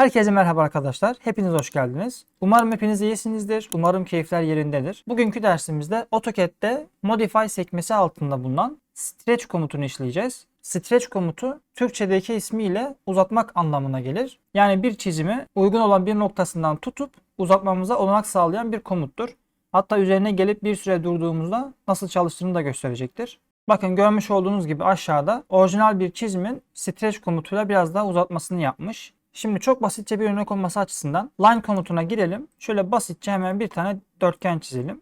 Herkese merhaba arkadaşlar. Hepiniz hoş geldiniz. Umarım hepiniz iyisinizdir. Umarım keyifler yerindedir. Bugünkü dersimizde AutoCAD'de Modify sekmesi altında bulunan Stretch komutunu işleyeceğiz. Stretch komutu Türkçedeki ismiyle uzatmak anlamına gelir. Yani bir çizimi uygun olan bir noktasından tutup uzatmamıza olanak sağlayan bir komuttur. Hatta üzerine gelip bir süre durduğumuzda nasıl çalıştığını da gösterecektir. Bakın görmüş olduğunuz gibi aşağıda orijinal bir çizimin stretch komutuyla biraz daha uzatmasını yapmış. Şimdi çok basitçe bir örnek olması açısından line komutuna girelim. Şöyle basitçe hemen bir tane dörtgen çizelim.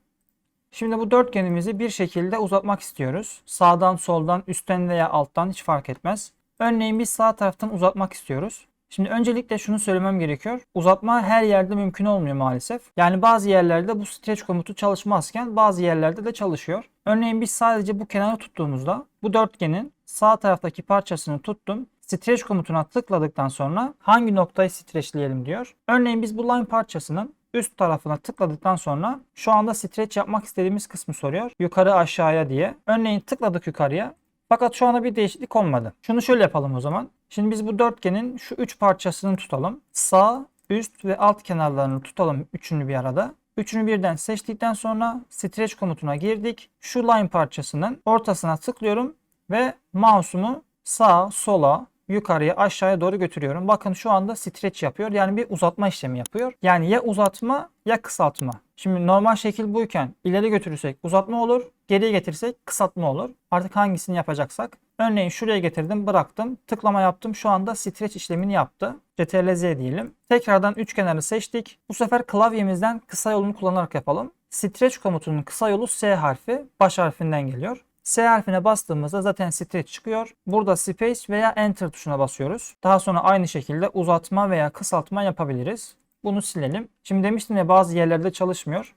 Şimdi bu dörtgenimizi bir şekilde uzatmak istiyoruz. Sağdan, soldan, üstten veya alttan hiç fark etmez. Örneğin biz sağ taraftan uzatmak istiyoruz. Şimdi öncelikle şunu söylemem gerekiyor. Uzatma her yerde mümkün olmuyor maalesef. Yani bazı yerlerde bu stretch komutu çalışmazken bazı yerlerde de çalışıyor. Örneğin biz sadece bu kenarı tuttuğumuzda bu dörtgenin sağ taraftaki parçasını tuttum. Stretch komutuna tıkladıktan sonra hangi noktayı stretchleyelim diyor. Örneğin biz bu line parçasının üst tarafına tıkladıktan sonra şu anda stretch yapmak istediğimiz kısmı soruyor. Yukarı aşağıya diye. Örneğin tıkladık yukarıya. Fakat şu anda bir değişiklik olmadı. Şunu şöyle yapalım o zaman. Şimdi biz bu dörtgenin şu üç parçasını tutalım. Sağ, üst ve alt kenarlarını tutalım üçünü bir arada. Üçünü birden seçtikten sonra stretch komutuna girdik. Şu line parçasının ortasına tıklıyorum ve mouse'umu sağa, sola, yukarıya aşağıya doğru götürüyorum. Bakın şu anda stretch yapıyor. Yani bir uzatma işlemi yapıyor. Yani ya uzatma ya kısaltma. Şimdi normal şekil buyken ileri götürürsek uzatma olur. Geriye getirsek kısaltma olur. Artık hangisini yapacaksak. Örneğin şuraya getirdim bıraktım. Tıklama yaptım. Şu anda stretch işlemini yaptı. Ctrl Z diyelim. Tekrardan üç kenarı seçtik. Bu sefer klavyemizden kısa yolunu kullanarak yapalım. Stretch komutunun kısa yolu S harfi baş harfinden geliyor. S harfine bastığımızda zaten stretch çıkıyor. Burada space veya enter tuşuna basıyoruz. Daha sonra aynı şekilde uzatma veya kısaltma yapabiliriz. Bunu silelim. Şimdi demiştim ya bazı yerlerde çalışmıyor.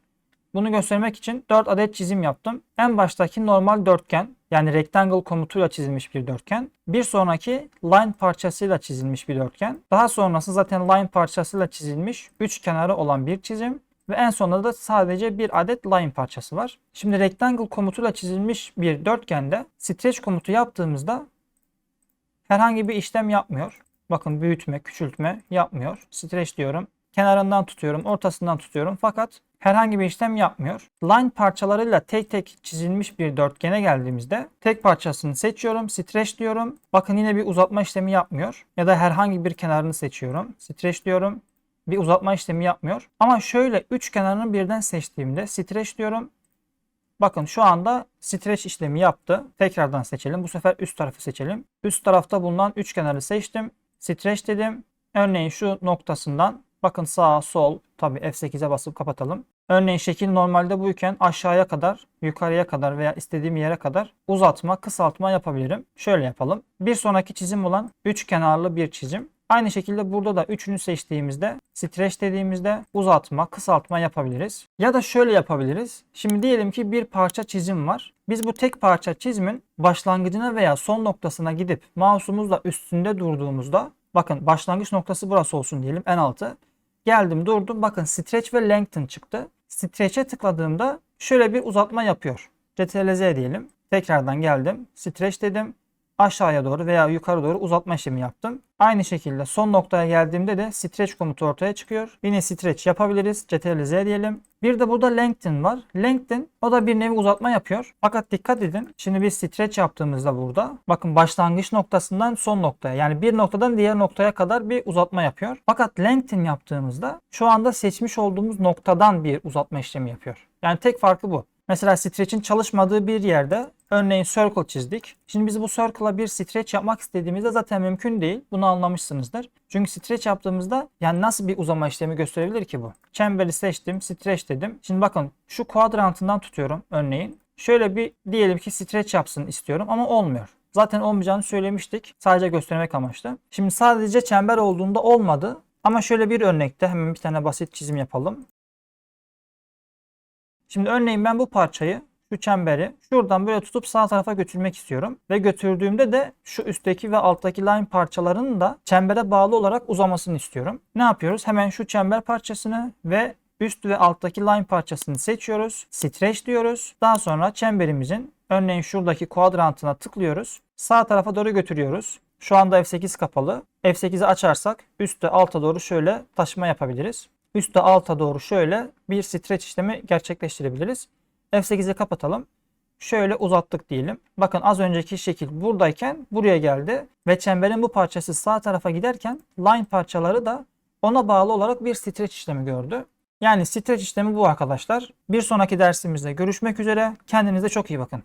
Bunu göstermek için 4 adet çizim yaptım. En baştaki normal dörtgen yani rectangle komutuyla çizilmiş bir dörtgen. Bir sonraki line parçasıyla çizilmiş bir dörtgen. Daha sonrası zaten line parçasıyla çizilmiş 3 kenarı olan bir çizim. Ve en sonunda da sadece bir adet line parçası var. Şimdi rectangle komutuyla çizilmiş bir dörtgende stretch komutu yaptığımızda herhangi bir işlem yapmıyor. Bakın büyütme, küçültme yapmıyor. Stretch diyorum. Kenarından tutuyorum, ortasından tutuyorum. Fakat herhangi bir işlem yapmıyor. Line parçalarıyla tek tek çizilmiş bir dörtgene geldiğimizde tek parçasını seçiyorum, stretch diyorum. Bakın yine bir uzatma işlemi yapmıyor. Ya da herhangi bir kenarını seçiyorum. Stretch diyorum bir uzatma işlemi yapmıyor. Ama şöyle üç kenarını birden seçtiğimde stretch diyorum. Bakın şu anda stretch işlemi yaptı. Tekrardan seçelim. Bu sefer üst tarafı seçelim. Üst tarafta bulunan üç kenarı seçtim. Stretch dedim. Örneğin şu noktasından bakın sağ sol tabi F8'e basıp kapatalım. Örneğin şekil normalde buyken aşağıya kadar, yukarıya kadar veya istediğim yere kadar uzatma, kısaltma yapabilirim. Şöyle yapalım. Bir sonraki çizim olan üç kenarlı bir çizim. Aynı şekilde burada da üçünü seçtiğimizde stretch dediğimizde uzatma, kısaltma yapabiliriz. Ya da şöyle yapabiliriz. Şimdi diyelim ki bir parça çizim var. Biz bu tek parça çizimin başlangıcına veya son noktasına gidip mouse'umuzla üstünde durduğumuzda bakın başlangıç noktası burası olsun diyelim en altı. Geldim durdum bakın stretch ve lengthen çıktı. Stretch'e tıkladığımda şöyle bir uzatma yapıyor. Ctrl Z diyelim. Tekrardan geldim. Stretch dedim aşağıya doğru veya yukarı doğru uzatma işlemi yaptım. Aynı şekilde son noktaya geldiğimde de stretch komutu ortaya çıkıyor. Yine stretch yapabiliriz. Ctrl Z diyelim. Bir de burada lengthen var. Lengthen o da bir nevi uzatma yapıyor. Fakat dikkat edin. Şimdi biz stretch yaptığımızda burada bakın başlangıç noktasından son noktaya yani bir noktadan diğer noktaya kadar bir uzatma yapıyor. Fakat lengthen yaptığımızda şu anda seçmiş olduğumuz noktadan bir uzatma işlemi yapıyor. Yani tek farkı bu. Mesela stretch'in çalışmadığı bir yerde örneğin circle çizdik. Şimdi biz bu circle'a bir stretch yapmak istediğimizde zaten mümkün değil. Bunu anlamışsınızdır. Çünkü stretch yaptığımızda yani nasıl bir uzama işlemi gösterebilir ki bu? Çemberi seçtim, stretch dedim. Şimdi bakın şu kuadrantından tutuyorum örneğin. Şöyle bir diyelim ki stretch yapsın istiyorum ama olmuyor. Zaten olmayacağını söylemiştik. Sadece göstermek amaçlı. Şimdi sadece çember olduğunda olmadı. Ama şöyle bir örnekte hemen bir tane basit çizim yapalım. Şimdi örneğin ben bu parçayı, şu çemberi şuradan böyle tutup sağ tarafa götürmek istiyorum. Ve götürdüğümde de şu üstteki ve alttaki line parçalarının da çembere bağlı olarak uzamasını istiyorum. Ne yapıyoruz? Hemen şu çember parçasını ve üst ve alttaki line parçasını seçiyoruz. Stretch diyoruz. Daha sonra çemberimizin örneğin şuradaki kuadrantına tıklıyoruz. Sağ tarafa doğru götürüyoruz. Şu anda F8 kapalı. F8'i açarsak üstte alta doğru şöyle taşıma yapabiliriz. Üstte alta doğru şöyle bir stretch işlemi gerçekleştirebiliriz. F8'i kapatalım. Şöyle uzattık diyelim. Bakın az önceki şekil buradayken buraya geldi ve çemberin bu parçası sağ tarafa giderken line parçaları da ona bağlı olarak bir stretch işlemi gördü. Yani stretch işlemi bu arkadaşlar. Bir sonraki dersimizde görüşmek üzere. Kendinize çok iyi bakın.